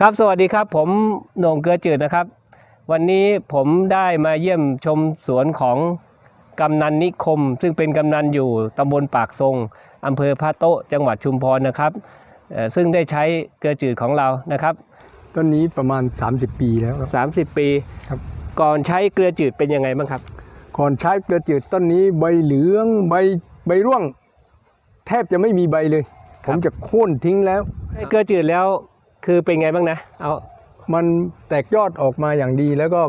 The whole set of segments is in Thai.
ครับสวัสดีครับ ผมโหน่งเกลือจืดนะครับ วันนี้ผมได้มาเยี่ยมชมสวนของกำนันนิคม ซึ่งเป็นกำนันอยู่ตำบลปากทรงอำเภอพระโต๊ะจังหวัดชุมพรนะครับเอ่อซึ่งได้ใช้เกลือจืดของเรานะครับ ต้นนี้ประมาณ 30 ปีแล้วครับ 30 ปีครับ ก่อนใช้เกลือจืดเป็นยังไงบ้างครับ ก่อนใช้เกลือจืดต้นนี้ใบเหลืองใบใบร่วง แทบจะไม่มีใบเลยคผรับมจะโค่นทิ้งแล้วใช้เกลือจืดแล้ว คือเป็นไงบ้างนะเอามันแตกยอดออกมาอย่างดีแล้วก็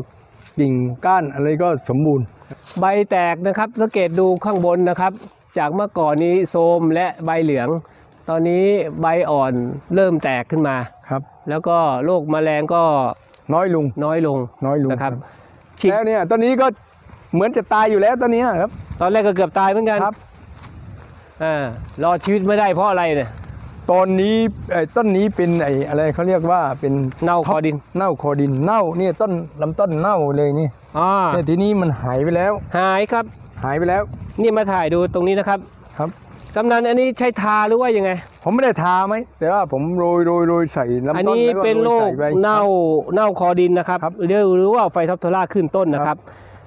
กิ่งก้านอะไรก็สมบูรณ์ ใบแตกนะครับสังเกตดูข้างบนนะครับ จากเมื่อก่อนนี้โทรมและใบเหลือง ตอนนี้ใบอ่อนเริ่มแตกขึ้นมาครับ แล้วก็โรคแมลงก็น้อยลงน้อยลงน้อยลงนะครับฉีดแล้วเนี่ยต้นนี้ก็เหมือนจะตายอยู่แล้วต้นนี้ครับ ตอนแรกก็เกือบตายเหมือนกันครับอ่ารอดชีวิตไม่ได้เพราะอะไรเนี่ย ตอนนี้ไอ้ต้นนี้เป็นไอ้อะไรเขาเรียกว่าเป็นเน่าคอดิน เน่าคอดินเน่าเนี่ยต้นลำต้นเน่าเลยนี่อ่าเนี่ยทีนี้มันหายไปแล้ว หายครับ หายไปแล้ว นี่มาถ่ายดูตรงนี้นะครับครับกำนันอันนี้ใช้ทาหรือว่ายังไง ผมไม่ได้ทาไหมแต่ว่าผมโรยโรยโรยใส่ลำต้นอันนี้แล้วก็เป็นโรคใส่ไปเน่าเน่าคอดินนะครับครับหรือหรือว่าไฟท็อปโทล่าขึ้นต้นนะครับ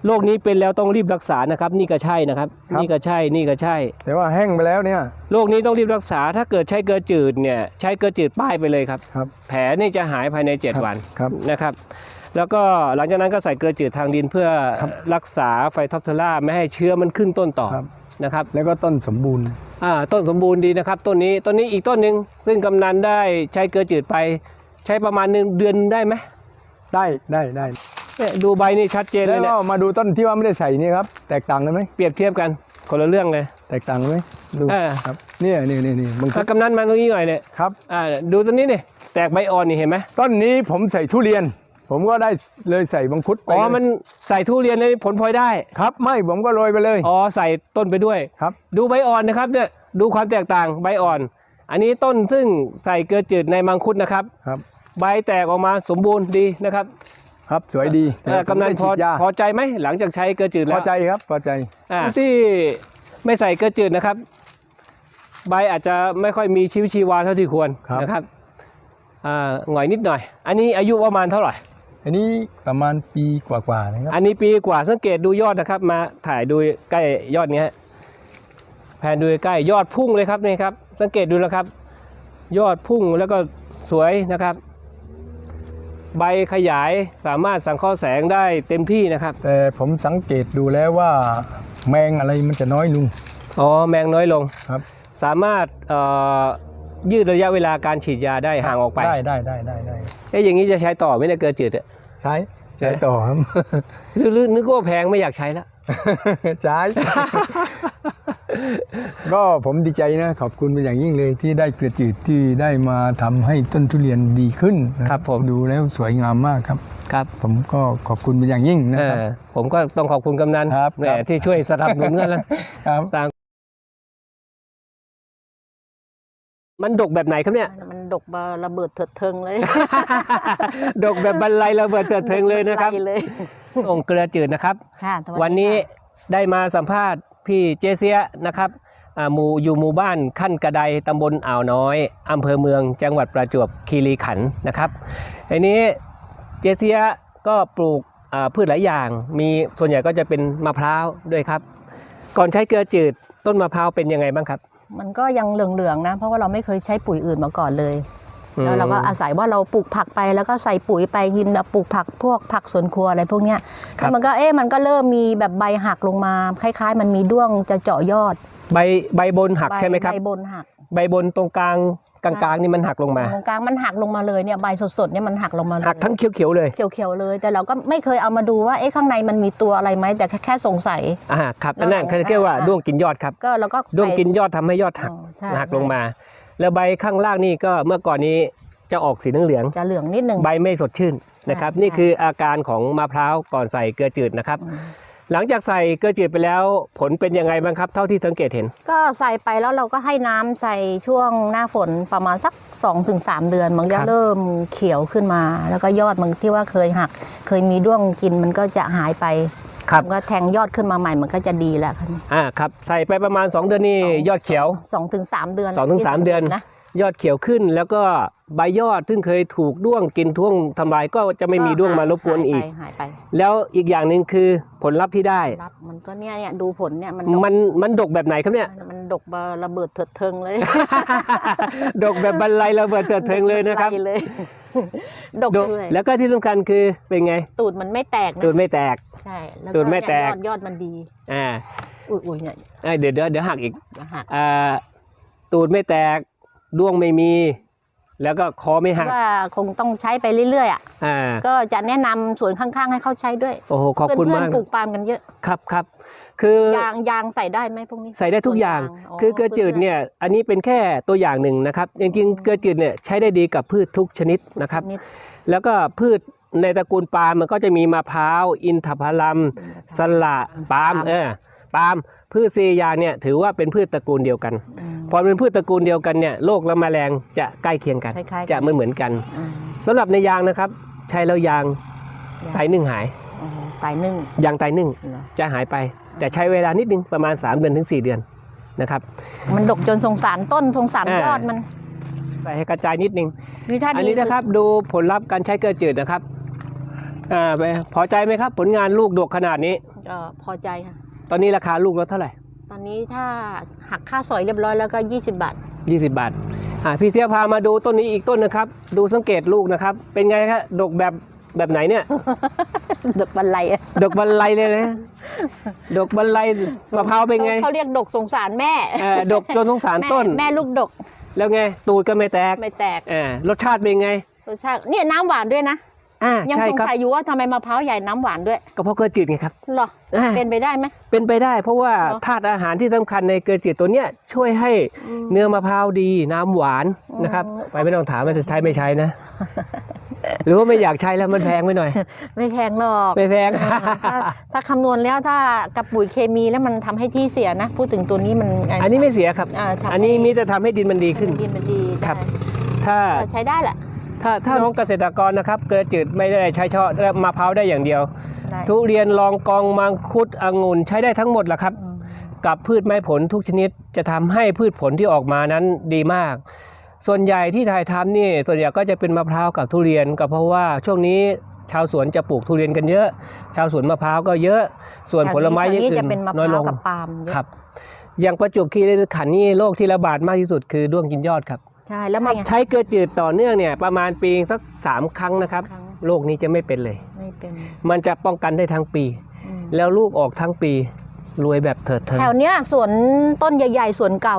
โรคนี้เป็นแล้วต้องรีบรักษานะครับ นี่ก็ใช่นะครับ ครับ นี่ก็ใช่นี่ก็ใช่แต่ว่าแห้งไปแล้วเนี่ยโรคนี้ต้องรีบรักษา ถ้าเกิดใช้เกลือจืดเนี่ยใช้เกลือจืดป้ายไปเลยครับ ครับแผลนี่จะหายภายในครับ7วันครับ นะครับ แล้วก็หลังจากนั้นก็ใส่เกลือจืดทางดินเพื่อครับรักษาไฟท็อปโทล่าไม่ให้เชื้อมันขึ้นต้นต่อครับ นะครับแล้วก็ต้นสมบูรณ์ อ่าต้นสมบูรณ์ดีนะครับต้นนี้ต้นนี้อีกต้นหนึ่งซึ่งกำนันได้ใช้เกลือจืดไป ใช้ประมาณหนึ่งเดือนได้ไหมได้ได้ได้ เนี่ยดูใบนี่ชัดเจนเลแล้ยวเนี่ก็ยมาดูต้นที่ว่าไม่ได้ใส่นี่ครับ แตกต่างกันไหมเปรียบเทียบกันคนละเรื่องเลย แตกต่างกันไหมดูเออ ครับเนี่ยนี่นี่นี่บางถ้ากำนันมาตรงนี้หน่อยเนี่ยครับ อ่าดูต้นนี้เนี่ยแตกใบอ่อนนี่เห็นไหมต้นนี้ผมใส่ทุเรียน ผมก็ได้เลยใส่บังคุดไปอ๋อเลยมันใส่ทุเรียนเลยผลพลอยได้ครับไม่ผมก็โรยไปเลยอ๋อใส่ต้นไปด้วย ครับ ดูใบอ่อนนะครับเนี่ยดูความแตกต่างใบอ่อน อันนี้ต้นซึ่งใส่เกลือจืดในมังคุดนะครับ ครับ ใบแตกออกมาสมบูรณ์ดีนะครับ ครับสวยดีเอ่อกำนันผมได้พอฉีดยาพอใจไหมหลังจากใช้เกลือจืดพแล้อวใจครับพอใจอ่าที่ไม่ใส่เกลือจืดนะครับ ใบอาจจะไม่ค่อยมีชีวิตชีวาเท่าที่ควรครับนะครับอ่าหน่อยนิดหน่อย อันนี้อายุประมาณเท่าไหร่ อันนี้ประมาณปีกว่าๆนะครับอันนี้ปีกว่าสังเกตดูยอดนะครับ มาถ่ายดูใกล้ยอดเนี้ยแผนดูใกล้ยอดพุ่งเลยครับนี่ครับ สังเกตดูนะครับ ยอดพุ่งแล้วก็สวยนะครับ ใบขยายสามารถสังเคราะห์แสงได้เต็มที่นะครับ แต่ผมสังเกตดูแล้วว่าแมงอะไรมันจะน้อยลงอ๋อแมงน้อยลงครับ สามารถเอ่อยืดระยะเวลาการฉีดยาได้ห่างออกไปได้ได้ได้ได้ได้เอ๊ะอย่างนี้จะใช้ต่อไหม่ได้เกินจืดอะ ใช้ใช้ต่อครับ หรือหรือนึกว่าแพงไม่อยากใช้แล้วใช้ ก็ผมดีใจนะขอบคุณเป็นอย่างยิ่งเลยที่ได้เกลือจืดที่ได้มาทำให้ต้นทุเรียนดีขึ้นนะครับผมดูแล้วสวยงามมากครับครับ ผมก็ขอบคุณเป็นอย่างยิ่งนะเอครับอผมก็ต้องขอบคุณกำนันครับแหมครับที่ช่วยสนับสนุนกันแล้วครับต่างมันดกแบบไหนครับเนี่ย มันดกมาระเบิดเถิดเทิงเลย ดกแบบบรรลัยระเบิดเถิดเทิงเลยนะครับไล่เลยองค์เกลือจืดนะครับค่ะสสดีวันนี้ค่ะได้มาสัมภาษณ์ พี่เจเซียนะครับหมู่อยู่หมู่บ้านขั้นกระไดตำบลอ่าวน้อยอำเภอเมืองจังหวัดประจวบคีรีขันธ์นะครับอันนี้เจเซียก็ปลูกพืชหลายอย่างมีส่วนใหญ่ก็จะเป็นมะพร้าวด้วยครับ ก่อนใช้เกลือจืดต้นมะพร้าวเป็นยังไงบ้างครับ มันก็ยังเหลืองๆนะ เพราะว่าเราไม่เคยใช้ปุ๋ยอื่นมาก่อนเลย แล้วเราก็อาศัยว่าเราปลูกผักไปแล้วก็ใส่ปุ๋ยไปกินปลูกผักพวกผักสวนครัวอะไรพวกเนี้ยครับแล้วมันก็เอ๊ะมันก็เริ่มมีแบบใบหักลงมา คล้าย ๆ มันมีด้วงจะเจาะยอด ใบใบบนหักใช่ไหมครับใบบนหัก ใบบนตรงกลางกลางๆนี่มันหักลงมาตรงกลางมันหักลงมาเลยเนี่ยใบสดๆเนี่ยมันหักลงมาเลยหักทั้งเขียวๆเลยเขียวๆเลย แต่เราก็ไม่เคยเอามาดูว่าเอ๊ะข้างในมันมีตัวอะไรไหมแต่แค่แค่สงสัยอ่าครับอันนั้นเขาเรียกว่าอ่าด้วงกินยอดครับก็เราก็ด้วงกินไปยอดทำให้ยอดหักอ๋อใช่หักลงมา แล้วใบข้างล่างนี่ก็เมื่อก่อนนี้จะออกสีเหลืองจะเหลืองนิดนึง ๆใบไม่สดชื่นนะครับใช่นี่คืออาการของมะพร้าวก่อนใส่เกลือจืดนะครับอืมหลังจากใส่เกลือจืดไปแล้วผลเป็นยังไงบ้างครับเท่าที่สังเกตเห็น ก็ใส่ไปแล้วเราก็ให้น้ำใส่ช่วงหน้าฝนประมาณสัก 2-3 เดือน มันคจะรับ เริ่มเขียวขึ้นมา แล้วก็ยอดมันที่ว่าเคยหัก เคยมีด้วงกินมันก็จะหายไป ครับมันก็แทงยอดขึ้นมาใหม่มันก็จะดีแล้วครับอ่าครับใส่ไปประมาณ 2 เดือนนี่ยอดเขียวสองถึงสามเดือนสองถึงสามเดือนนะยอดเขียวขึ้นแล้วก็ ใบยอดซึ่งเคยถูกด้วงกินท่วงทำลายก็จะไม่มีด้วงมารบกวนอีก หายไปแล้วอีกอย่างหนึ่งคือผลลัพธ์ที่ได้หายไปรับมันก็เนี่ยเนี่ยดูผลเนี่ยมันดกมันมันดกแบบไหนครับเนี่ย มันดกเบอร์ระเบิดเถิดเทิงเลย ดกแบบบรรลัยระเบิดเถิดเทิงเลยนะครับไล่เลยดกดกด้วยแล้วก็ที่สำคัญคือเป็นไง ตูดมันไม่แตกนะตูดไม่แตก ใช่แล้วตูดไม่แตก ยอดยอดมันดีอ่าอุ้ยอุ้ยเนี่ยเอ้ยเดี๋ยวเดี๋ยวเดี๋ยวหักอีกเดี๋ยวหักอ่าตูดไม่แตกด้วงไม่มี แล้วก็คอไม่หักว่าคงต้องใช้ไปเรื่อยๆอะอ่าก็จะแนะนำสวนข้างๆ ให้เขาใช้ด้วยโอ้โหขอบคุณเพื่อนมากๆปลูกปาล์มกันเยอะครับครับคือยางยางใส่ได้ไหมพวกนี้ ใส่ได้ทุกอย่างสวนคือเกลือจืดเนี่ยอันนี้เป็นแค่ตัวอย่างหนึ่งนะครับจริงๆเกลือจืดเนี่ยใช้ได้ดีกับพืชทุกชนิดนะครับนิดแล้วก็พืชในตระกูลปาล์มมันก็จะมีมะพร้าวอินทผลัมสละปาล์มปาล์มเออ ปาล์มพืชสี่อย่างเนี่ยถือว่าเป็นพืชตระกูลเดียวกันอืมพอเป็นพืชตระกูลเดียวกันเนี่ยโรคและแมลงจะใกล้เคียงกัน คล้ายๆกันจะไม่เหมือนกัน อืมสำหรับในยางนะครับ ใช้แล้วยางไตหนึ่งหายอ๋อไตนึ่งยางไตหนึ่งเหรอจะหายไป แต่ใช้เวลานิดนึงประมาณ 3 เดือนถึง 4 เดือนนะครับ มันดกจนสงสารต้นสงสารอ่าย ยอดมันใส่ให้กระจายนิดนึง นี่ถ้าอันดีนี้นะครับดูผลลัพธ์การใช้เกลือจืดนะครับอ่าไปพอใจไหมครับ ผลงานลูกดกขนาดนี้ ก็พอใจค่ะ ตอนนี้ราคาลูกแล้วเท่าไหร่ ตอนนี้ถ้าหักค่าสอยเรียบร้อยแล้วก็ 20 บาท 20 บาทอ่าพี่เสียพามาดูต้นนี้อีกต้นนะครับ ดูสังเกตลูกนะครับ เป็นไงครับดกแบบแบบไหนเนี่ย ดกบันไลอะดกบรรลัยเลยนะ ดกบรรลัยมะพร้าวเป็นไงเขาเรียกดกสงสารแม่เอ่อดกจนสงสารแม่ต้น แม่ลูกดก แล้วไง ตูดก็ไม่แตก ไม่แตกเออรสชาติเป็นไง รสชาติเนี่ยน้ำหวานด้วยนะ อ่ายังใช่สงครับสัยอยู่ว่าทำไมมะพร้าวใหญ่น้ำหวานด้วยก็เพราะเกลือจืดไงครับ เหรออ่า เป็นไปได้ไหม เป็นไปได้เพราะว่าเหรอธาตุอาหารที่สำคัญในเกลือจืดตัวเนี้ยช่วยให้อืมเนื้อมะพร้าวดีน้ำหวานอืมนะครับไปไม่ต้องถามว่าจะใช้ไม่ใช้นะ หรือว่าไม่อยากใช้แล้วมันแพงไปหน่อย ไม่แพงหรอกไม่แพงถ้าถ้าคำนวณแล้วถ้ากับปุ๋ยเคมีแล้วมันทำให้ที่เสียนะ พูดถึงตัวนี้มันอันนี้ไม่เสียครับาทำให้อันนี้มีแต่ทำให้ดินมันดีขึ้นดินมันดีครับ ได้ถ้าก็ใช้ได้แหละ ถ้าถ้าน้องเกษตรกรนะครับเกลือจืดไม่ได้ใช้เฉพาะมะพร้าวได้อย่างเดียว ได้ทุเรียนลองกองมังคุดองุ่นใช้ได้ทั้งหมดแหละครับ อืมกับพืชไม้ผลทุกชนิดจะทำให้พืชผลที่ออกมานั้นดีมาก ส่วนใหญ่ที่ถ่ายทำนี่ส่วนใหญ่ก็จะเป็นมะพร้าวกับทุเรียนก็เพราะว่าช่วงนี้ชาวสวนจะปลูกทุเรียนกันเยอะ ชาวสวนมะพร้าวก็เยอะ ส่วนผลไม้แถวอย่างนี้อื่จะนเป็นมะพน้อยลร้าวงกับปาล์มเยอะครับ อย่างประจวบคีรีขันธ์นี่โรคที่ระบาดมากที่สุดคือด้วงกินยอดครับ ใช่แล้วมันไงใช้เกลือจืดต่อเนื่องเนี่ยประมาณปีสักสามครั้งนะครับครั้ง โรคนี้จะไม่เป็นเลย ไม่เป็น มันจะป้องกันได้ทั้งปี อืมแล้วลูกออกทั้งปีรวยแบบเถิดเทิง แถวเนี้ยสวนต้นใหญ่ ๆสวนเก่า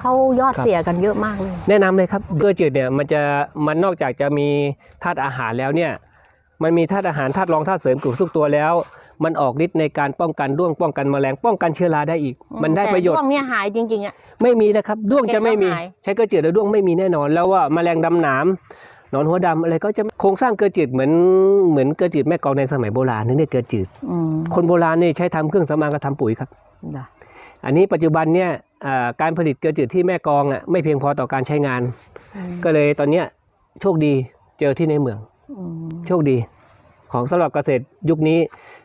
เขายอดครับ เสียกันเยอะมากเลย แนะนำเลยครับเกลือจืดเนี่ยมันจะมันนอกจากจะมีธาตุอาหารแล้วเนี่ยมันมีธาตุอาหารธาตุรองธาตุเสริมกลุ่มทุกตัวแล้ว มันออกฤทธิ์ในการป้องกันด้วงป้องกันแมลงป้องกันเชื้อราได้อีก มันได้ประโยชน์แต่ช่วงเนี้ยหายจริงๆอะไม่มีนะครับด้วงจะไม่มีเห็นแล้วหายใช้เกลือจืดแล้วด้วงไม่มีแน่นอน แล้วว่าแมลงดำหนามหนอนหัวดำอะไรก็จะโครงสร้างเกลือจืดเหมือนเหมือนเกลือจืดแม่กลองในสมัยโบราณนึกเนี่ยเกลือจืดอืมคนโบราณนี่ใช้ทำเครื่องสำอางกับทำปุ๋ยครับจ้ะอันนี้ปัจจุบันเนี่ยอ่าการผลิตเกลือจืดที่แม่กลองอะไม่เพียงพอต่อการใช้งานอืมก็เลยตอนเนี้ยโชคดีเจอที่ในเมืองอืมโชคดี ของสำหรับเกษตรยุคนี้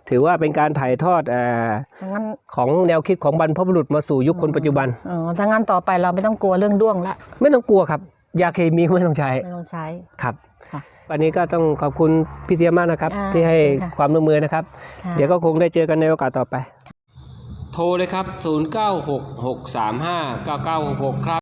ถือว่าเป็นการถ่ายทอดเออถ้างั้นของแนวคิดของบรรพบุรุษมาสู่ยุคคนปัจจุบันอ๋อถ้างั้นต่อไปเราไม่ต้องกลัวเรื่องด้วงละไม่ต้องกลัวครับ ยาเคมีไม่ต้องใช้ไม่ต้องใช้ครับค่ะวันนี้ก็ต้องขอบคุณพี่เสียมากนะครับอ่าที่ให้ขอบคุณค่ะความร่วมมือนะครับค่ะเดี๋ยวก็คงได้เจอกันในโอกาสต่อไป โทรเลยครับ 0966359966 ครับ